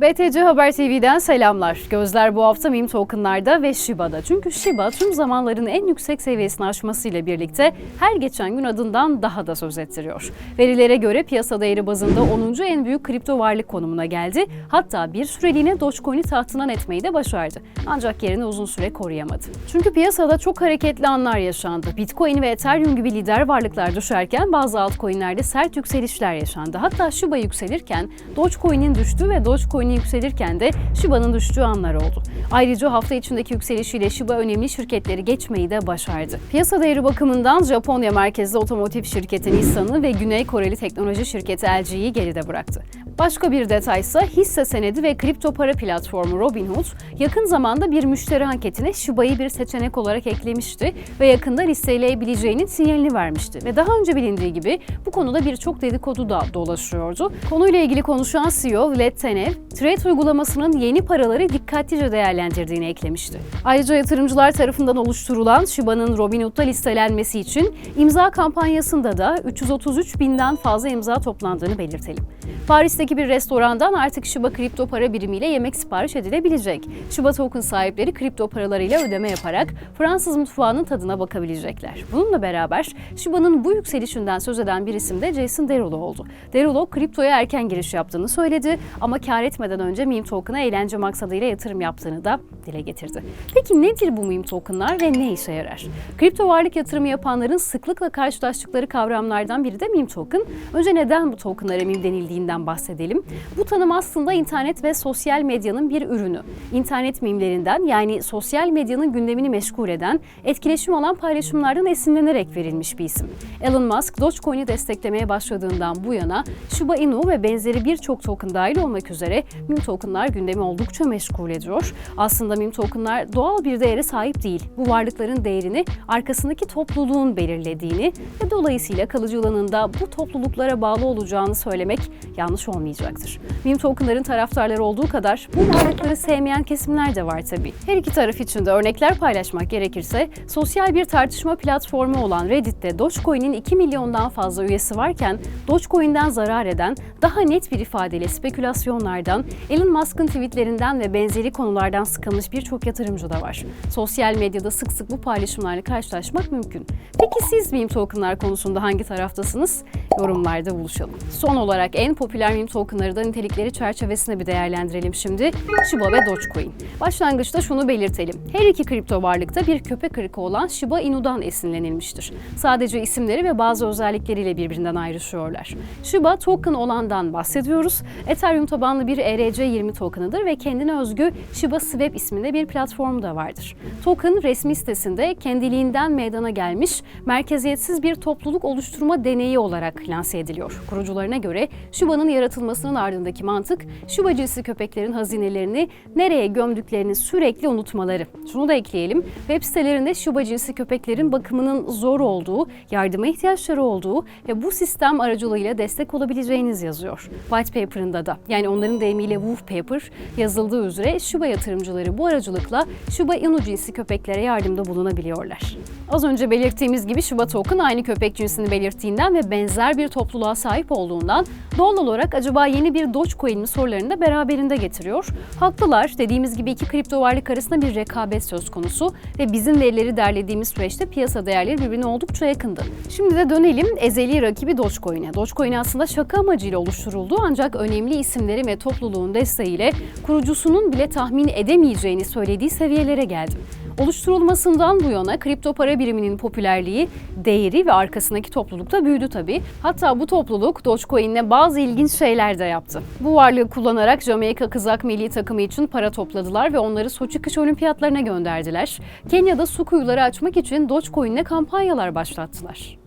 BTC Haber TV'den selamlar. Gözler bu hafta meme tokenlarda ve Shiba'da. Çünkü Shiba tüm zamanların en yüksek seviyesini aşmasıyla birlikte her geçen gün adından daha da söz ettiriyor. Verilere göre piyasa değeri bazında 10. en büyük kripto varlık konumuna geldi. Hatta bir süreliğine Dogecoin'i tahtından etmeyi de başardı. Ancak yerini uzun süre koruyamadı. Çünkü piyasada çok hareketli anlar yaşandı. Bitcoin ve Ethereum gibi lider varlıklar düşerken bazı altcoin'lerde sert yükselişler yaşandı. Hatta Shiba yükselirken Dogecoin'in düştüğü ve Dogecoin'in yükselirken de Shiba'nın düştüğü anlar oldu. Ayrıca hafta içindeki yükselişiyle Shiba önemli şirketleri geçmeyi de başardı. Piyasa değeri bakımından Japonya merkezli otomotiv şirketi Nissan'ı ve Güney Koreli teknoloji şirketi LG'yi geride bıraktı. Başka bir detaysa hisse senedi ve kripto para platformu Robinhood yakın zamanda bir müşteri anketine Shiba'yı bir seçenek olarak eklemişti ve yakında listeleyebileceğinin sinyalini vermişti. Ve daha önce bilindiği gibi bu konuda birçok dedikodu da dolaşıyordu. Konuyla ilgili konuşan CEO Vlad Tenev, Trade uygulamasının yeni paraları dikkatlice değerlendirdiğini eklemişti. Ayrıca yatırımcılar tarafından oluşturulan Shiba'nın Robinhood'da listelenmesi için imza kampanyasında da 333 binden fazla imza toplandığını belirtelim. Paris'teki bir restorandan artık Shiba kripto para birimiyle yemek sipariş edilebilecek. Shiba token sahipleri kripto paralarıyla ödeme yaparak Fransız mutfağının tadına bakabilecekler. Bununla beraber Shiba'nın bu yükselişinden söz eden bir isim de Jason Derulo oldu. Derulo kriptoya erken giriş yaptığını söyledi ama kar etmeden önce meme token'a eğlence maksadıyla yatırım yaptığını da dile getirdi. Peki nedir bu meme token'lar ve ne işe yarar? Kripto varlık yatırımı yapanların sıklıkla karşılaştıkları kavramlardan biri de meme token. Önce neden bu token'lara meme denildiğinden bahsedelim. Bu tanım aslında internet ve sosyal medyanın bir ürünü. İnternet mimlerinden yani sosyal medyanın gündemini meşgul eden, etkileşim alan paylaşımlardan esinlenerek verilmiş bir isim. Elon Musk, Dogecoin'i desteklemeye başladığından bu yana Shiba Inu ve benzeri birçok token dahil olmak üzere meme tokenlar gündemi oldukça meşgul ediyor. Aslında meme tokenlar doğal bir değere sahip değil. Bu varlıkların değerini arkasındaki topluluğun belirlediğini ve dolayısıyla kalıcılığının da bu topluluklara bağlı olacağını söylemek yanlış olmayacaktır. Meme tokenların taraftarları olduğu kadar bu varlıkları sevmeyen kesimler de var tabii. Her iki taraf için de örnekler paylaşmak gerekirse sosyal bir tartışma platformu olan Reddit'te Dogecoin'in 2 milyondan fazla üyesi varken Dogecoin'den zarar eden daha net bir ifadeyle spekülasyonlardan, Elon Musk'ın tweetlerinden ve benzeri konulardan sıkılmış birçok yatırımcı da var. Sosyal medyada sık sık bu paylaşımlarla karşılaşmak mümkün. Peki siz meme tokenlar konusunda hangi taraftasınız? Yorumlarda buluşalım. Son olarak en popüler meme tokenları da nitelikleri çerçevesinde bir değerlendirelim şimdi. Shiba ve Dogecoin. Başlangıçta şunu belirtelim. Her iki kripto varlıkta bir köpek ırkı olan Shiba Inu'dan esinlenilmiştir. Sadece isimleri ve bazı özellikleriyle birbirinden ayrışıyorlar. Shiba token olandan bahsediyoruz. Ethereum tabanlı bir ERC20 tokenıdır ve kendine özgü Shiba Swap isminde bir platformu da vardır. Token resmi sitesinde kendiliğinden meydana gelmiş, merkeziyetsiz bir topluluk oluşturma deneyi olarak lanse ediliyor. Kurucularına göre Shiba'nın yaratılmasının ardındaki mantık, Shiba cinsi köpeklerin hazinelerini nereye gömdüklerini sürekli unutmaları. Şunu da ekleyelim, web sitelerinde Shiba cinsi köpeklerin bakımının zor olduğu, yardıma ihtiyaçları olduğu ve bu sistem aracılığıyla destek olabileceğiniz yazıyor. White paper'ında da yani onların deyimiyle Wolf Paper yazıldığı üzere Shiba yatırımcıları bu aracılıkla Shiba Inu cinsi köpeklere yardımda bulunabiliyorlar. Az önce belirttiğimiz gibi Shiba Token aynı köpek cinsini belirttiğinden ve benzer bir topluluğa sahip olduğundan doğal olarak acaba yeni bir Dogecoin mi sorularını da beraberinde getiriyor. Haklılar. Dediğimiz gibi iki kripto varlık arasında bir rekabet söz konusu ve bizim verileri derlediğimiz süreçte piyasa değerleri birbirine oldukça yakındı. Şimdi de dönelim ezeli rakibi Dogecoin'e. Dogecoin aslında şaka amacıyla oluşturuldu ancak önemli isimleri ve topluluğun desteğiyle kurucusunun bile tahmin edemeyeceğini söylediği seviyelere geldi. Oluşturulmasından bu yana kripto para biriminin popülerliği, değeri ve arkasındaki topluluk da büyüdü tabii. Hatta bu topluluk Dogecoin'le bazı ilginç şeyler de yaptı. Bu varlığı kullanarak Jamaika kızak milli takımı için para topladılar ve onları Soçi kış olimpiyatlarına gönderdiler. Kenya'da su kuyuları açmak için Dogecoin'le kampanyalar başlattılar.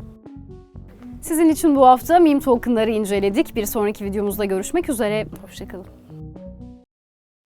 Sizin için bu hafta meme tokenları inceledik. Bir sonraki videomuzda görüşmek üzere. Hoşçakalın.